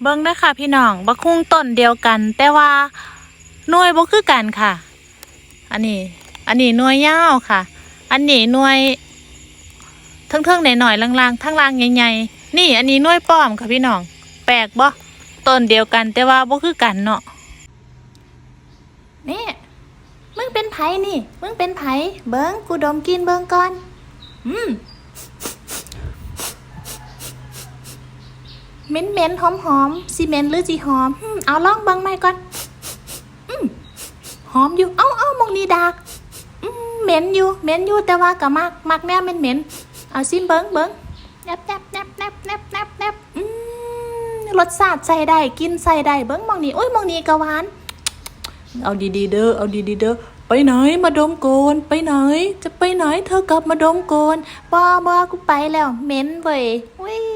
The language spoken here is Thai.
เบิ่งเด้ค่ะพี่น้องบักคุ้งต้นเดียวกัน แต่ว่าหน่วยบ่คือกันค่ะ อันนี้ อันนี้หน่วยยาวค่ะ อันนี้หน่วยเทิงๆหน่อยๆลางๆทั้งล่างใหญ่ๆนี่ อันนี้หน่วยป้อมค่ะพี่น้อง แปลกบ่ต้นเดียวกันแต่ว่าบ่คือกันเนาะนี่มึงเป็นไผนี่ มึงเป็นไผเบิ่งกูดมกินเบิ่งก่อน อืม เหม็นเหม็นหอมหอมซีเมนหรือจีหอมเอาลองบังไม่ก่อนหอมอยู่ เอาเอามองนี่ดากเหม็นอยู่เหม็นอยู่แต่ว่าก็มักมักแน่เหม็นเหม็นเอาซิมเบิ้งเบิ้งแนบแนบแนบแนบแนบแนบแนบรสชาติใส่ได้กินใส่ได้เบิ้งมองนี่โอ้ยมองนี่ก็หวาน เอาดีๆเด้อเอาดีๆเด้อไปไหนมาดมโกนไปไหน จะไปไหนเธอกลับมาดมโกนบอบอกูไปแล้วเหม็นเว้ยอุ้ย